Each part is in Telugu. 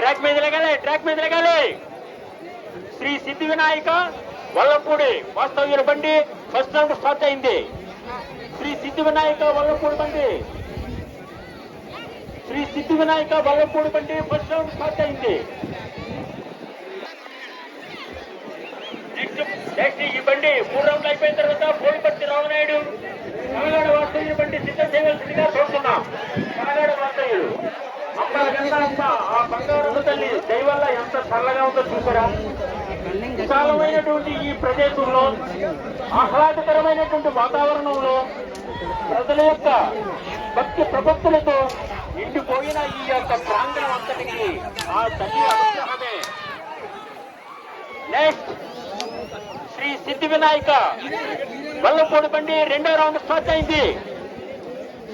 ట్రాక్ మీద లెగాలి ట్రాక్ మీద లెగాలి. శ్రీ సిద్ధి వినాయక వల్లంపూడి వాస్తవ్యుల బండి ఫస్ట్ రౌండ్ స్టార్ట్ అయింది. శ్రీ సిద్ధి వినాయక వల్లంపూడి బండి. శ్రీ సిద్ధి వినాయక వల్లంపూడి బండి ఫస్ట్ రౌండ్ స్టార్ట్ అయింది. నెక్స్ట్ ఈ బండి మూడు రౌండ్లు అయిపోయిన తర్వాత పోలిపట్టి రామనాయుడు తమిళనాడు వాస్తవ్యుల బండి సిద్ధం చేయవలసిందిగా కోరుతున్నాం అమ్మ ఆ బంగారు తల్లి దయవల్ల ఎంత చల్లగా ఉందో చూసారా విశాలమైనటువంటి ఈ ప్రదేశంలో ఆహ్లాదకరమైనటువంటి వాతావరణంలో ప్రజల యొక్క భక్తి ప్రపత్తులతో నిండిపోయిన ఈ యొక్క ప్రాంగణం అంతటికి ఆ తల్లి అనుగ్రహమే. నెక్స్ట్ శ్రీ సిద్ధి వినాయక వల్లపూడి బండి రెండో రౌండ్ స్టార్ట్ అయింది.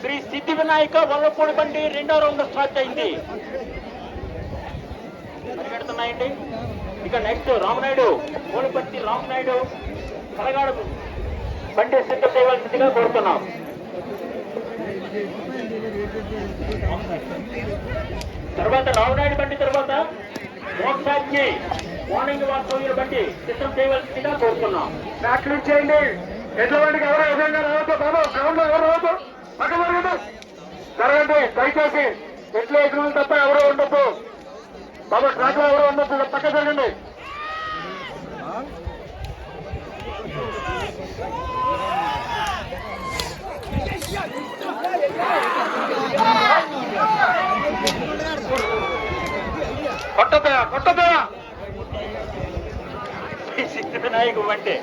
శ్రీ సిద్ధి వినాయక వల్లపూడి బండి రెండో రౌండ్ స్టార్ట్ అయింది. పరిగెడుతున్నాయండి. ఇక నెక్స్ట్ రామనాయుడు మూలపర్తి రామనాయుడు కలగాడ. బండి సిద్ధం చేయవలసిందిగా కోరుతున్నాం. తర్వాత రామనాయుడు బండి తర్వాత మోక్షాజ్ఞి మార్నింగ్ వాస్తవ్యుల బండి సిద్ధం చేయవలసిందిగా కోరుతున్నాం. బ్యాక్లు చేయండి. ఎడ్ల ఎవరో విధంగా రావద్దు బాబు. గ్రౌండ్లో ఎవరు రావద్దు. పక్క జరగదు జరగండి. దయచేసి ఎట్ల ఎదురు తప్ప ఎవరు ఉండొద్దు. బాబా ట్రాక్లో ఎవరు ఉండొద్దు. పక్క జరగండి. కొట్టదా కొట్టదా సిద్ధ వినాయకు అంటే.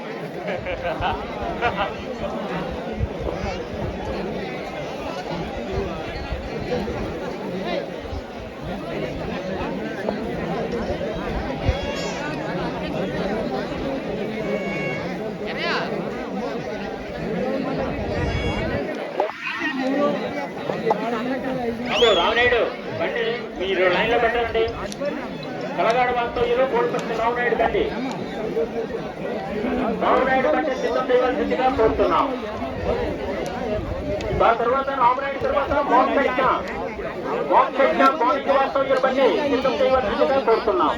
బాబు రామనాయుడు బండి మీరు లైన్లో పెట్టండి. కలగాడ వాస్తవ్యంలో కోడిపల్లి రామనాయుడు బండి రామనాయుడు బండి సిద్ధం చేయవలసిందిగా కోరుతున్నాం. దాని తర్వాత రామనాయుడు తర్వాత మోక్షజ్ఞ మోక్షజ్ఞ మౌలిక వాస్తవ్య బండి సిద్ధం చేయవలసిందిగా కోరుతున్నాం